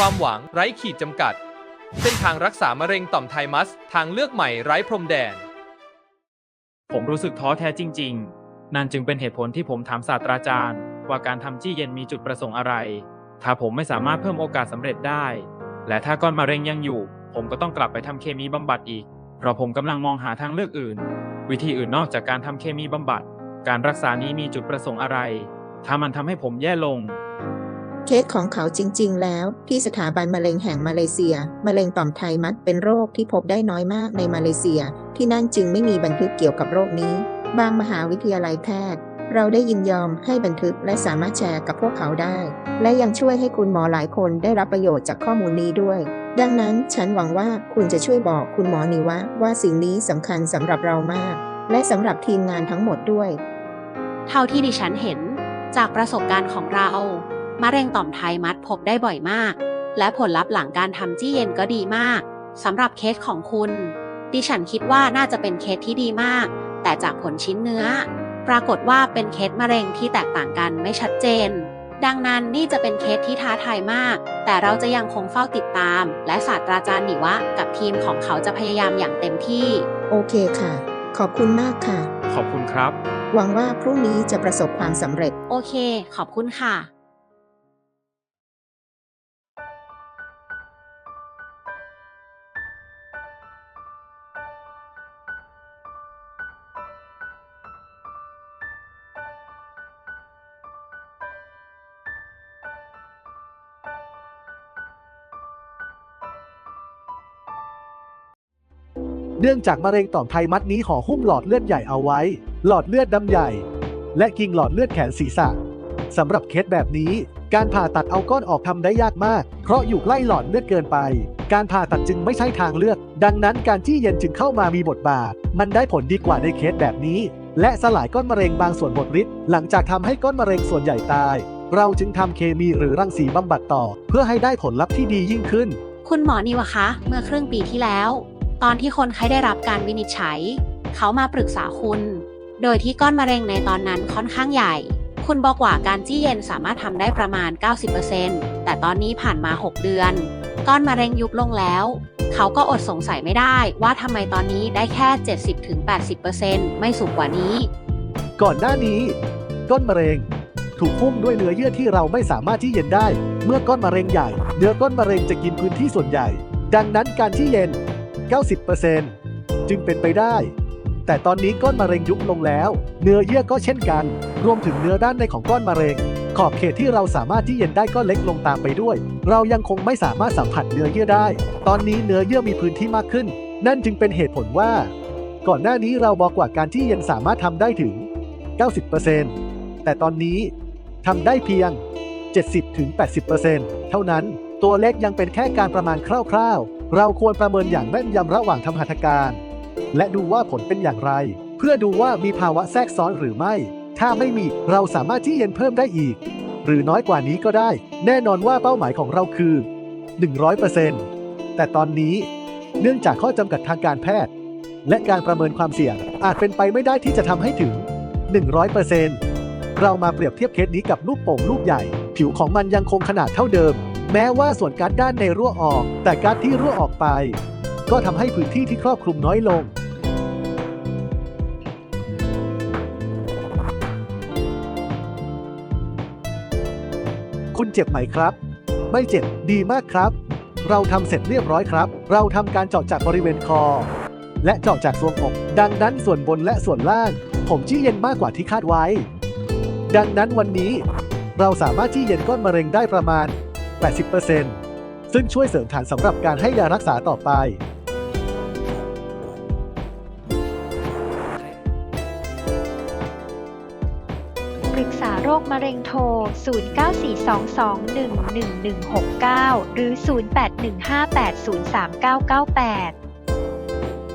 ความหวังไร้ขีดจำกัด เส้นทางรักษามะเร็งต่อมไทมัส ทางเลือกใหม่ไร้พรมแดน ผมรู้สึกท้อแท้จริง ๆ นั่นจึงเป็นเหตุผลที่ผมถามศาสตราจารย์ ว่าการทำจี้เย็นมีจุดประสงค์อะไร ถ้าผมไม่สามารถเพิ่มโอกาสสำเร็จได้ และถ้าก้อนมะเร็งยังอยู่ ผมก็ต้องกลับไปทำเคมีบำบัดอีก เพราะผมกำลังมองหาทางเลือกอื่น วิธีอื่นนอกจากการทำเคมีบำบัด การรักษานี้มีจุดประสงค์อะไร ถ้ามันทำให้ผมแย่ลง เคสของเขาจริง ๆ แล้ว ที่สถาบันมะเร็งแห่งมาเลเซีย มะเร็งต่อมไทมัสเป็นโรคที่พบได้น้อยมากในมาเลเซีย ที่นั่นจึงไม่มีบันทึกเกี่ยวกับโรคนี้ บางมหาวิทยาลัยแพทย์ เราได้ยินยอมให้บันทึกและสามารถแชร์กับพวกเขาได้ และยังช่วยให้คุณหมอหลายคนได้รับประโยชน์จากข้อมูลนี้ด้วย ดังนั้นฉันหวังว่าคุณจะช่วยบอกคุณหมอนิวะว่าสิ่งนี้สำคัญสำหรับเรามาก และสำหรับทีมงานทั้งหมดด้วย เท่าที่ดิฉันเห็นจากประสบการณ์ของเรา มะเร็งต่อมไทมัสพบได้บ่อยมาก และผลลัพธ์หลังการทำจี้เย็นก็ดีมากสำหรับเคสของคุณ ดิฉันคิดว่าน่าจะเป็นเคสที่ดีมาก แต่จากผลชิ้นเนื้อ ปรากฏว่าเป็นเคสมะเร็งที่แตกต่างกันไม่ชัดเจน ดังนั้นนี่จะเป็นเคสที่ท้าทายมาก แต่เราจะยังคงเฝ้าติดตาม และศาสตราจารย์หนิวะกับทีมของเขาจะพยายามอย่างเต็มที่ โอเคค่ะ ขอบคุณมากค่ะ ขอบคุณครับ หวังว่าพรุ่งนี้จะประสบความสำเร็จ โอเค ขอบคุณค่ะ เนื่องจากมะเร็งต่อมไทมัสนี้ห่อหุ้มหลอดเลือดใหญ่เอาไว้ หลอดเลือดดำใหญ่ และกิ่งหลอดเลือดแขนศีรษะสำหรับเคสแบบนี้ การผ่าตัดเอาก้อนออกทำได้ยากมาก เพราะอยู่ใกล้หลอดเลือดเกินไป การผ่าตัดจึงไม่ใช่ทางเลือก ดังนั้นการจี้เย็นจึงเข้ามามีบทบาท มันได้ผลดีกว่าในเคสแบบนี้ และสลายก้อนมะเร็งบางส่วนหมดฤทธิ์หลังจากทำให้ก้อนมะเร็งส่วนใหญ่ตาย เราจึงทำเคมีหรือรังสีบำบัดต่อ เพื่อให้ได้ผลลัพธ์ที่ดียิ่งขึ้น คุณหมอนิวะคะ เมื่อครึ่งปีที่แล้ว ตอนที่คนไข้ได้รับการวินิจฉัย เขามาปรึกษาคุณ โดยที่ก้อนมะเร็งในตอนนั้นค่อนข้างใหญ่ คุณบอกว่าการจี้เย็นสามารถทำได้ประมาณ 90%แต่ตอนนี้ผ่านมา 6 เดือน ก้อนมะเร็งยุบลงแล้ว เขาก็อดสงสัยไม่ได้ว่าทำไมตอนนี้ได้แค่ 70-80%ไม่สูงกว่านี้ ก่อนหน้านี้ ก้อนมะเร็งถูกหุ้มด้วยเนื้อเยื่อที่เราไม่สามารถที่เย็นได้ เมื่อก้อนมะเร็งใหญ่ เนื้อก้อนมะเร็งจะกินพื้นที่ส่วนใหญ่ ดังนั้นการที่เย็น 90%จึงเป็นไปได้ แต่ตอนนี้ก้อนมะเร็งยุบลงแล้ว เนื้อเยื่อก็เช่นกัน รวมถึงเนื้อด้านในของก้อนมะเร็ง ขอบเขตที่เราสามารถที่เย็นได้ก็เล็กลงตามไปด้วย เรายังคงไม่สามารถสัมผัสเนื้อเยื่อได้ ตอนนี้เนื้อเยื่อมีพื้นที่มากขึ้น นั่นจึงเป็นเหตุผลว่า ก่อนหน้านี้เราบอกว่าการที่เย็นสามารถทำได้ถึง 90%แต่ตอนนี้ทำได้เพียง 70-80%เท่านั้นตัวเลขยังเป็นแค่การประมาณคร่าวๆ เราควรประเมินอย่างแม่นยำระหว่างทำหัตถการ และดูว่าผลเป็นอย่างไร เพื่อดูว่ามีภาวะแทรกซ้อนหรือไม่ ถ้าไม่มีเราสามารถที่เย็นเพิ่มได้อีก หรือน้อยกว่านี้ก็ได้ แน่นอนว่าเป้าหมายของเราคือ 100%แต่ตอนนี้ เนื่องจากข้อจำกัดทางการแพทย์ และการประเมินความเสี่ยงอาจเป็นไปไม่ได้ที่จะทำให้ถึง 100%เรามาเปรียบเทียบเคสนี้กับลูกโป่งลูกใหญ่ ผิวของมันยังคงขนาดเท่าเดิม แม้ว่าส่วนการ์ดด้านในรั่วออก แต่การ์ดที่รั่วออกไป ก็ทำให้พื้นที่ที่ครอบคลุมน้อยลง คุณเจ็บไหมครับ ไม่เจ็บดีมากครับ เราทำเสร็จเรียบร้อยครับ เราทำการเจาะจากบริเวณคอ และเจาะจากทรวงอก ดังนั้นส่วนบนและส่วนล่าง ผมชี้เย็นมากกว่าที่คาดไว้ ดังนั้นวันนี้ เราสามารถชี้เย็นก้อนมะเร็งได้ประมาณ 80%ซึ่งช่วยเสริมฐานสำหรับการให้ยารักษาต่อไป ปรึกษาโรคมะเร็งโทร 0942211169 หรือ 0815803998